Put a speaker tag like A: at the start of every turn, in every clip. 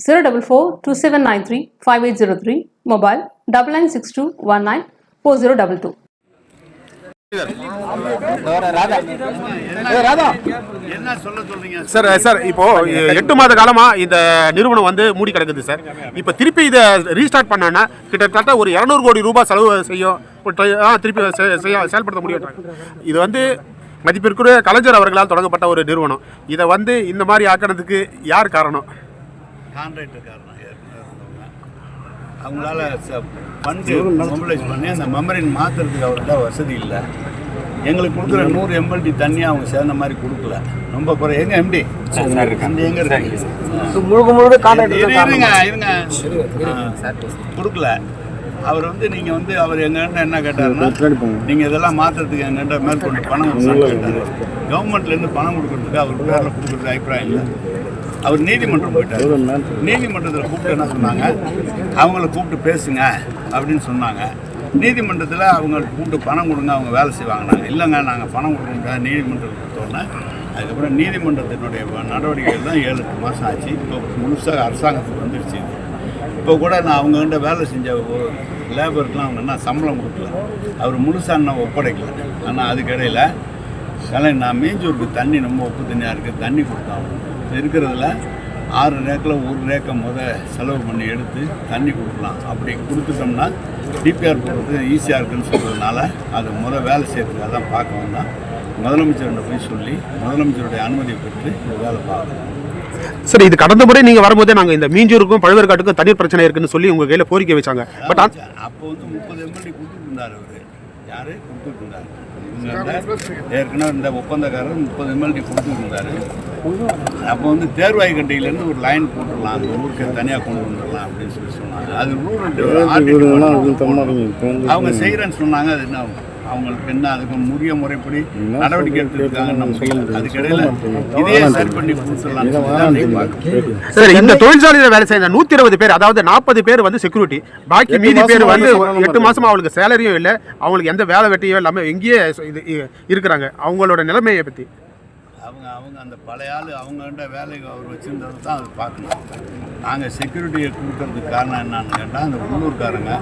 A: zero double four two seven nine three five eight zero three mobile double nine six two one nine four zero double two
B: என்ன சொல்ல சொல்றீங்க
C: sir sir இப்போ எட்டு மாத காலமா இந்த நிறுவனம் வந்து மூடி கிடக்குது சார். இப்போ திருப்பி இதை ரீஸ்டார்ட் பண்ணனா கிட்டத்தட்ட ஒரு இரநூறு கோடி ரூபாய் செலவு செய்யும். திருப்பி செயல்படுத்த முடியும். இது வந்து மதிப்பிற்குரிய கலைஞர் அவர்களால் தொடங்கப்பட்ட ஒரு நிறுவனம். இதை வந்து இந்த மாதிரி ஆக்கினதுக்கு யார் காரணம்?
B: கான்ட்ராக்டர் காரணம் ஏற்கனவே இருந்தவங்க. அவங்களால ஃபண்டு மொபிலைஸ் பண்ணி அந்த மெமரின் மாற்றுறதுக்கு அவர்கிட்ட வசதி இல்லை. எங்களுக்கு கொடுக்குற நூறு எம்எல்டி தண்ணி அவங்க சேர்ந்த மாதிரி கொடுக்கல. ரொம்ப குறை. எங்க எம்டி எங்க இருக்கு?
D: முழுக்க முழுக்க
B: இருங்க இருங்க. கொடுக்கல. அவர் வந்து நீங்க வந்து அவர் எங்ககிட்ட என்ன கேட்டாருன்னா நீங்க இதெல்லாம் மாத்துறதுக்கு எங்கிட்ட மேற்கொண்டு பணம் கேட்டாரு. கவர்மெண்ட்ல இருந்து பணம் கொடுக்கறதுக்கு அவர் பேர்ல கொடுக்கறது அபிப்பிராயம் இல்லை. அவர் நீதிமன்றம் போயிட்டார். நீதிமன்றத்தில் கூப்பிட்டு என்ன சொன்னாங்க? அவங்கள கூப்பிட்டு பேசுங்க அப்படின்னு சொன்னாங்க. நீதிமன்றத்தில் அவங்க கூப்பிட்டு பணம் கொடுங்க அவங்க வேலை செய்வாங்கன்னாங்க. இல்லைங்க நாங்கள் பணம் கொடுக்க முடியாது நீதிமன்றத்தில் கொடுத்தோன்னே அதுக்கப்புறம் நீதிமன்றத்தினுடைய நடவடிக்கைகள் தான் ஏழு எட்டு மாதம் ஆச்சு. இப்போ முழுசாக அரசாங்கத்துக்கு வந்துருச்சு. இது இப்போ கூட நான் அவங்ககிட்ட வேலை செஞ்ச ஒரு லேபருக்குலாம் அவங்க என்ன சம்பளம் கொடுக்கல. அவர் முழுசாக நான் ஒப்படைக்கல. ஆனால் அதுக்கிடையில் கலை நான் மீஞ்சூருக்கு தண்ணி ரொம்ப உப்பு தண்ணியாக இருக்குது தண்ணி கொடுத்தோம் இருக்கிறதுல ஆறு ரேக்கில் ஒரு ரேக்கை முத செலவு பண்ணி எடுத்து தண்ணி கொடுக்கலாம். அப்படி கொடுத்துட்டோம்னா டிபிஆர் போடுறது ஈஸியாக இருக்குன்னு சொல்கிறதுனால அது முத வேலை செய்கிறதுக்காக தான் பார்க்க வந்தால் முதலமைச்சர்கிட்ட போய் சொல்லி முதலமைச்சருடைய அனுமதியை பெற்று இந்த வேலை பார்க்கணும்.
C: சார் இது கடந்த முறை நீங்க வரும்போதே நாங்க இந்த மீஞ்சூருக்கும் பழுவேற்காட்டுக்கும் தண்ணீர் பிரச்சனை இருக்குன்னு சொல்லி உங்க கையில கோரிக்கை வச்சாங்க. பட்
B: அப்போ வந்து முப்பது எம்எல்டி கொடுத்துட்டு இருந்தார் அவர். யாரு? கொடுத்துட்டு இருந்தார். இவங்க வந்து ஏற்கனவே இந்த ஒப்பந்தக்காரர் முப்பது எம்எல்டி கொடுத்துட்டு இருந்தாரு. அப்போ வந்து தேர்வாய் கட்டையிலேருந்து ஒரு லைன் போட்டுடலாம். அந்த ஊருக்கு தனியாக கொண்டு வந்துடலாம் அப்படின்னு சொல்லி சொன்னாங்க. அது ரூரல் அவங்க செய்கிறேன்னு சொன்னாங்க அது என்ன அவங்களுக்கு என்ன அதுக்கு உரிய முறைப்படி நடவடிக்கை எடுத்துருக்காங்க நம்ம அதுக்கிடையில் இதையே சரி பண்ணி பார்க்கிறோம்.
C: சார் இந்த தொழிற்சாலையில வேலை செய்த நூத்தி இருபது பேர் அதாவது நாற்பது பேர் வந்து செக்யூரிட்டி பாக்கி மீதி பேர் வந்து எட்டு மாசமா அவங்களுக்கு சேலரியும் இல்லை. அவங்களுக்கு எந்த வேலை வெட்டியும் இல்லாம எங்கேயே இது இ- இருக்கிறாங்க. அவங்களோட நிலைமையை பத்தி.
B: அவங்க அவங்க அந்த பழைய ஆள் அவங்ககிட்ட வேலைக்கு அவர் வச்சுருந்தது தான் அது பார்க்கணும். நாங்கள் செக்யூரிட்டியை கொடுக்கறதுக்கு காரணம் என்னன்னு கேட்டால் அந்த உள்ளூர்காரங்க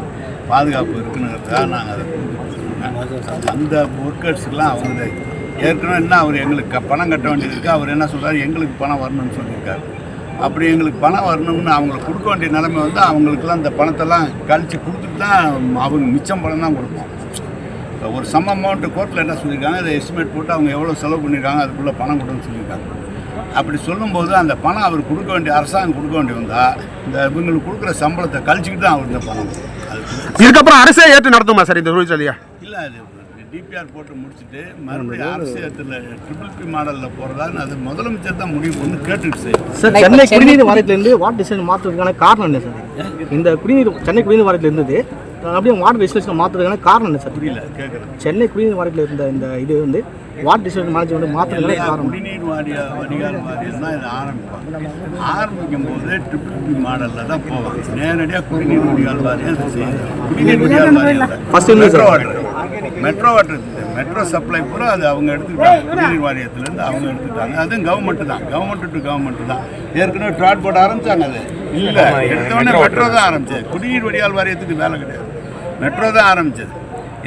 B: பாதுகாப்பு இருக்குங்கிறதுக்காக நாங்கள் அதை கொடுத்துருக்கோங்க அந்த ஒர்க்கர்ஸ்க்கெலாம் அவங்க ஏற்கனவே என்ன அவர் எங்களுக்கு பணம் கட்ட வேண்டியது இருக்குது அவர் என்ன சொல்கிறார் எங்களுக்கு பணம் வரணும்னு சொல்லியிருக்காரு. அப்படி எங்களுக்கு பணம் வரணும்னு அவங்களுக்கு கொடுக்க வேண்டிய நிலைமை வந்து அவங்களுக்குலாம் அந்த பணத்தெல்லாம் கழித்து கொடுத்துட்டு தான் அவங்க மிச்சம் பணம் தான் கொடுப்போம். இப்போ ஒரு சம் அமௌண்ட்டு கோர்ட்டில் என்ன சொல்லியிருக்காங்க? அதை எஸ்டிமேட் போட்டு அவங்க எவ்வளோ செலவு பண்ணியிருக்காங்க? அதுக்குள்ளே பணம் கொடுன்னு சொல்லியிருக்காங்க. அப்படி சொல்லும்போது அந்த பணம் அவர் கொடுக்க வேண்டிய அரசாங்கம் கொடுக்க வேண்டி வந்தால் இந்த இவங்களுக்கு கொடுக்குற சம்பளத்தை கழிச்சிக்கிட்டு தான் அவருக்கு பணம்
C: இதுக்கப்புறம் அரசே ஏற்று நடத்துமா சார் இந்த தொழிற்சாலையை?
B: அது டிபிஆர் போட்டு முடிச்சுட்டு மறுபடியும் அரசியத்தில் ட்ரிபிள் பி மாடலில் போகிறதான்னு அது முதலமைச்சர் தான் முடிவு பண்ணி கேட்டுட்டு
D: சார். சென்னை குடிநீர் வாரியத்திலிருந்து வாட்டர் டிசைன் மாற்றுறதுக்கான காரணம் என்ன சார் இந்த குடிநீர் சென்னை குடிநீர் வாரியத்தில் இருந்தது அப்படியே வாட்டர் டிஸ்பென்ஷன் மாற்றுறதுக்கான காரணம் என்ன சார்?
B: புரியல கேட்குறேன்.
D: சென்னை குடிநீர் வாரியத்தில் இருந்த இந்த இது வந்து வாட்டர் டிஸ்பென்ஷன் மேனேஜ்மெண்ட் மாற்றுறதுக்கான காரணம்.
B: குடிநீர் வாரிய வடிகால் வாரியம் தான் இதை ஆரம்பிப்பாங்க. ஆரம்பிக்கும் போது ட்ரிபிள் பி மாடலில் தான் போவாங்க. நேரடியாக குடிநீர் வடிகால் வாரியம் குடிநீர் வடிகால் வாரியம்
D: வந்து
B: metro water. Metro water metro supply பூரா அது அவங்க எடுத்துக்கிட்டாங்க. குடிநீர் வாரியத்துலேருந்து அவங்க எடுத்துக்கிட்டாங்க. அதுவும் கவர்மெண்ட் தான். கவர்மெண்ட் டு கவர்மெண்ட் தான். ஏற்கனவே ட்ராட் போர்ட் ஆரம்பிச்சாங்க அது. இல்லை எடுத்தவொடனே மெட்ரோ தான் ஆரம்பிச்சது. குடிநீர் வடிகால் வாரியத்துக்கு வேலை கிடையாது. மெட்ரோ தான் ஆரம்பிச்சது.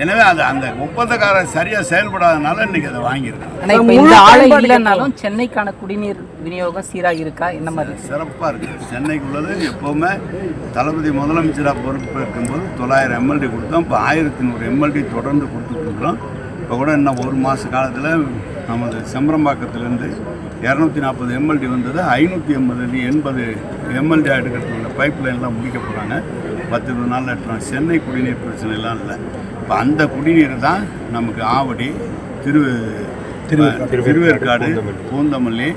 B: எனவே அது அந்த ஒப்பந்தக்காரர் சரியாக செயல்படாதனால இன்னைக்கு அதை வாங்கியிருக்காங்க.
E: ஆனா இப்ப இந்த ஆளை இல்லைன்னாலும் சென்னைக்கான குடிநீர் விநியோகம் சீராக இருக்கா என்ன மாதிரி
B: சிறப்பாக இருக்குது சென்னைக்கு உள்ளது எப்போவுமே தளபதி முதலமைச்சராக பொறுப்பேற்கும்போது தொள்ளாயிரம் எம்எல்டி கொடுத்தோம். இப்போ ஆயிரத்தி நூறு எம்எல்டி தொடர்ந்து கொடுத்துட்ருக்குறோம் இப்போ கூட இன்னும் ஒரு மாத காலத்தில் நமது செம்பரம்பாக்கத்துலேருந்து இரநூத்தி நாற்பது எம்எல்டி வந்தது ஐநூற்றி எண்பது எண்பது எம்எல்டி எடுக்கிறதுக்கு உள்ள பைப் லைன்லாம் முடிக்க போகிறாங்க பத்து இருபது நாளில் எடுத்துருவாங்க. சென்னை குடிநீர் பிரச்சனைலாம் இல்லை. இப்போ அந்த குடிநீர் தான் நமக்கு ஆவடி திரு திருவேற்காடு பூந்தமல்லி.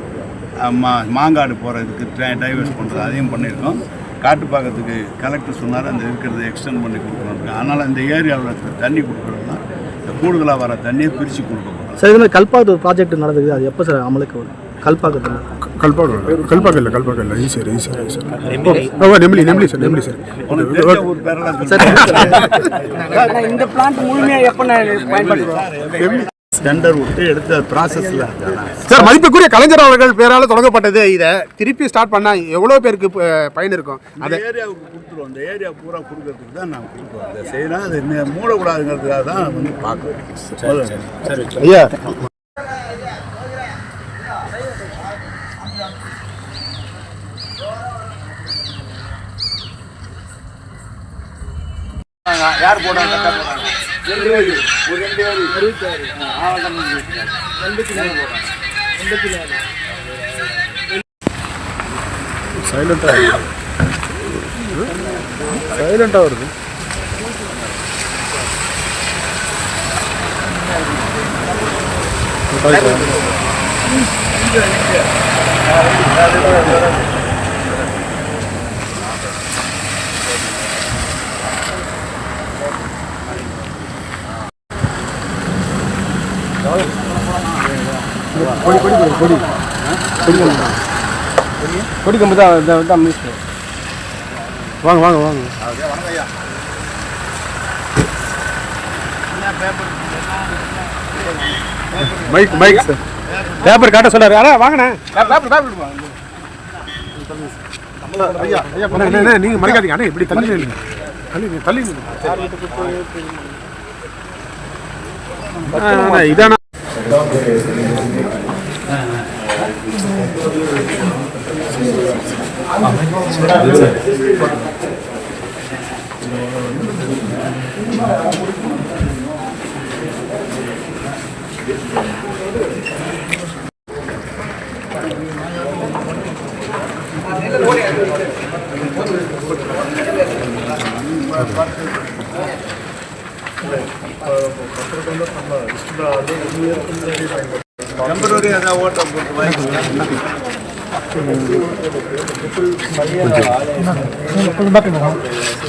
B: மா மாங்காடு போகிறதுக்கு டைவர்ஸ் பண்ணுறது அதையும் பண்ணியிருக்கோம். காட்டுப்பாக்கத்துக்கு கலெக்டர் சொன்னார் அந்த இருக்கிறத எக்ஸ்டெண்ட் பண்ணி கொடுக்கணும் அதனால் இந்த ஏரியாவில் தண்ணி கொடுக்குறோம்னா இந்த கூடுதலாக வர தண்ணியை பிரித்து கொடுக்க போகிறோம்
D: சார் இது மாதிரி கல்பாக்கத்து ஒரு ப்ராஜெக்ட் நடந்தது அது எப்போ சார் அமலுக்கு வரும்?
C: இல்லை easier easier easier Nemili? Nemili sir Nemili sir.
B: உனக்கு தெரிஞ்ச ஒரு பேரெல்லாம்
D: சார் இந்த பிளான்ட் முழுமையாக எப்போ பயன்படுத்துவோம்
B: டெண்டர் விட்டு எடுத்த ப்ராசஸில்
C: சார் மதிப்புக்குரிய கலைஞர் அவர்கள் பேரால தொடங்கப்பட்டது. இதை திருப்பி ஸ்டார்ட் பண்ணா எவ்வளோ பேருக்கு பயன் இருக்கும்?
B: அந்த ஏரியாவுக்கு கொடுத்துருவோம். அந்த ஏரியா பூரா கொடுக்கறதுக்கு தான் நான் கொடுக்குறோம் அதை செய்யலாம். அது மூடக்கூடாதுங்கிறதுக்காக தான் வந்து பார்க்குறோம்.
C: ஐயா.
B: யார் போடுறாங்க? ரெண்டு வரி ஒரு ரெண்டு வரி அறுபத்தாறு ஆவட்டம் ரெண்டு கிலோ. ரெண்டு கிலோ.
C: சைலண்டாக சைலண்டாக வருது.
D: கொடி கம்பு தான். தான் மினிஸ்டர்
C: வாங்க வாங்க வாங்க. மைக் மைக் சார் பேப்பர் காட்ட சொல்றாரு அண்ணா வாங்கண்ணே
D: பேப்பர் பேப்பர்
C: ஐயா ஐயா அண்ணா, நீங்க மறக்காதீங்க அண்ணா இப்படி தள்ளி நில்லுங்க. தள்ளி நில்லுங்க, தள்ளி நில்லுங்க. அண்ணா, அண்ணா,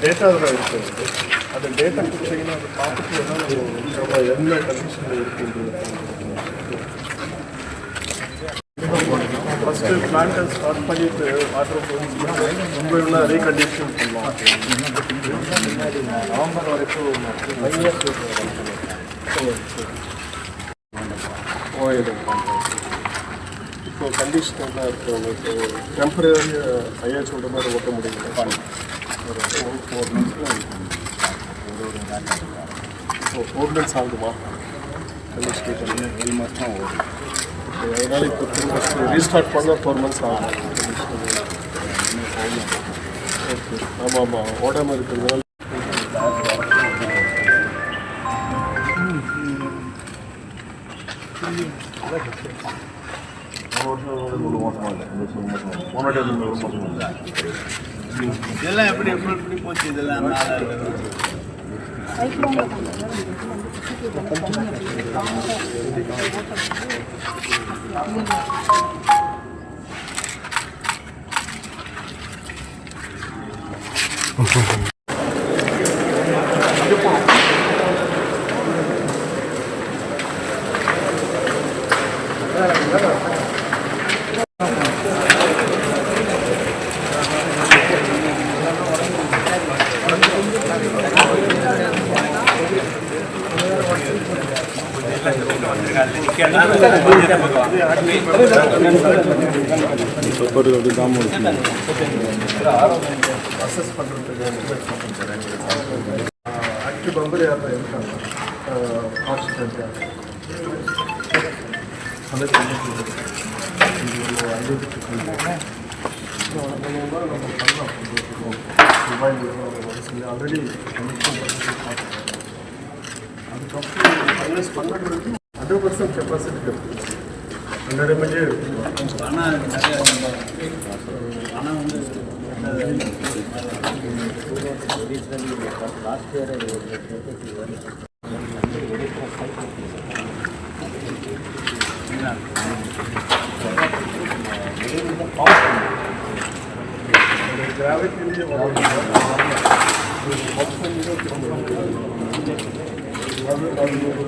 F: டேட்டாவில் இருக்குது அந்த டேட்டா கொடுத்தீங்கன்னா அதை பார்த்துட்டு நம்ம என்ன கண்டிஷனில் இருக்குன்றது ஃபஸ்ட்டு பிளான்ட்டை ஸ்டார்ட் பண்ணிட்டு வாட்டர் போயிடுச்சுன்னா மும்பையில் ரீகண்டிஷன் பண்ணுவோம் நவம்பர் வரைக்கும் ஃபைவ் இயர்ஸ் ஓ என்ன இருக்குது உங்களுக்கு. டெம்பரரி ஐயா சொல்கிற மாதிரி ஓட்ட முடியுங்களா? ஒரு ஃபோர் மந்த்ஸில் ஃபோர் மந்த்ஸ் ஆகுமா கண்டிஷன் த்ரீ மந்த்ஸ் தான் வரும் அதனால இப்போ திரும்ப ரீஸ்டார்ட் பண்ண ஃபோர் மந்த்ஸ் ஆகும். ஓகே ஆமாம் ஆமாம் ஓடாமல் இருக்கிறதுனால
B: இதெல்லாம் எப்படி எப்படி எப்படி போச்சு? இதெல்லாம் நாலாயிரம்
F: ஆக்டிவ் மெம்பர் யாரும் இருக்காங்க கான்ஸ்டன்ட் அதை நம்ம பண்ணலாம் துபாய் சொல்லி ஆல்ரெடி அதுக்கப்புறம் ஃபைனலைஸ் பண்ண பிறகு ஹண்ட்ரட் பர்சன்ட் கெப்பாசிட்டி இருக்குது ஹண்ட்ரட் எம்எல்ஏ இருக்குது
B: பணம் நிறைய பணம் வந்து
F: கிராவிட்டிலேயே அது அது ஒரு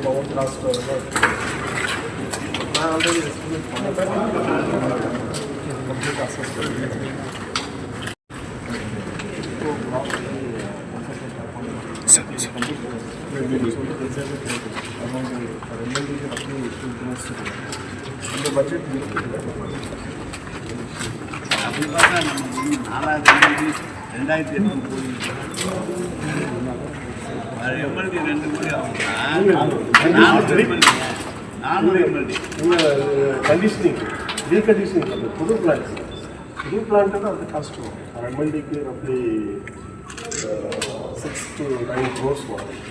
B: ரெண்டாயிரத்தி எட்நூறு கோடி அது எம்எல்டி ரெண்டு கோடி ஆகும்னா நானூறு எம்எல்டி நானூறு எம்எல்டி
F: கண்டிஷனிங் ரீகண்டிஷனிங் பண்ணுறது புது பிளான்ட் புது பிளான்ட்டு அது கஷ்டம் எம்எல்டிக்கு ரஃப்லி சிக்ஸ் டு நைன் க்ரோஸ் வரும்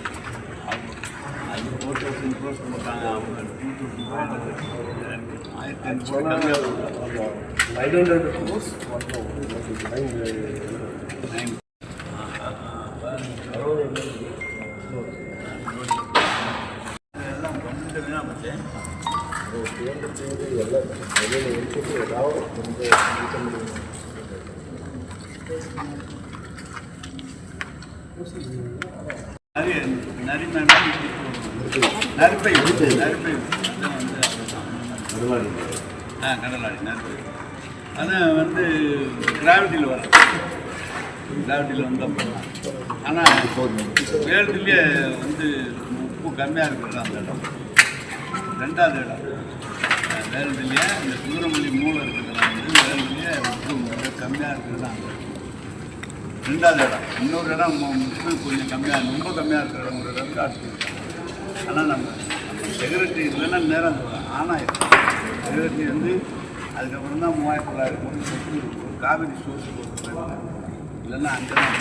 B: அது ஃபோர் தௌசண்ட் க்ரோஸ் போட்டாங்க அவங்க டூ தௌசண்ட் ஃபைவ் ஹண்ட்ரட் ஆயிரத்தி ஐநூறு கோடி கம்மியாக இருக்கும்
F: நைன் ஹண்ட்ரட் க்ரோஸ் மட்டும் நைன்
B: நைன் எல்லாம் கம்ப்யூட்டர் தான் பார்த்தேன் நிறைய நரிமேன் நரிப்பை நரிப்பை அதான் வந்து ஆ கடலாடி நரிப்பை அதான் வந்து கிராவிட்டியில் வரும். கிராவிட்டியில் வந்தால் போகலாம் ஆனால் வேல்டுலேயே வந்து உப்பு கம்மியாக இருக்கிறது அந்த இடம். ரெண்டாவது இடம். வேல்டுலேயே இந்த குதிரைமொழி மூலம் இருக்கிறதுல வந்து வேல்டுலேயே உப்பு கம்மியாக இருக்கிறது அந்த இடம். ரெண்டாவது இடம். இன்னொரு இடம் உப்பு கொஞ்சம் கம்மியாக ரொம்ப கம்மியாக இருக்கிற இடம் ஒரு இடம் காட்டு ஆனால் நம்ம நம்ம செக்ரட்டரி இல்லைன்னா நேரம் ஆனால் செக்ரட்டரி வந்து அதுக்கப்புறம் தான் மூவாயிரத்தி தொள்ளாயிரம் கோடி ஒரு காவிரி சோர்ஸ் போட்டு இல்லைன்னா அங்கே தான்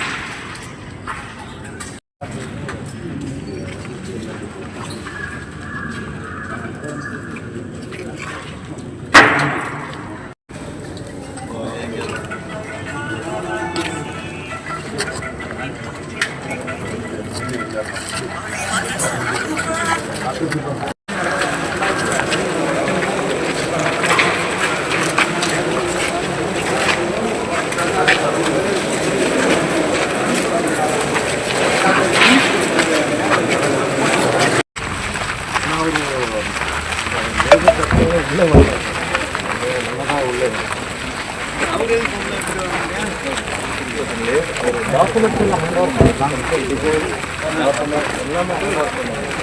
G: டாக்குமெண்ட்ஸ் எல்லாம் ஹேண்ட் ஓவர் பண்ணலாம் எல்லாமே ஹேண்ட் ஓவர் பண்ணலாம்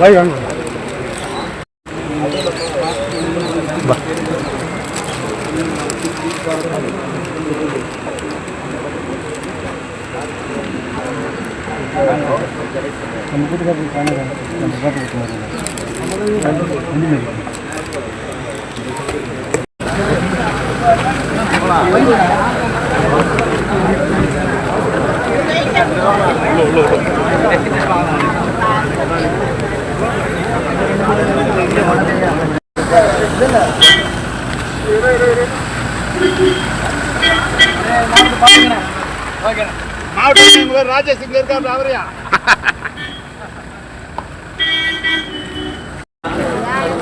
C: Đấy gần
G: Vâng നമുക്കിത് കാണാൻ നമുക്ക് കിട്ടുന്നത് ഉള്ളൂ ഉള്ളൂ
C: மாவட்ட ராஜேஷ் இங்க இருக்காரு அவரையா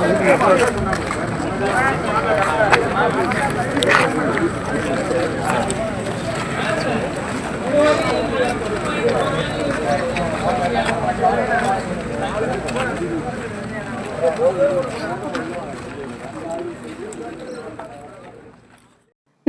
C: Thank you.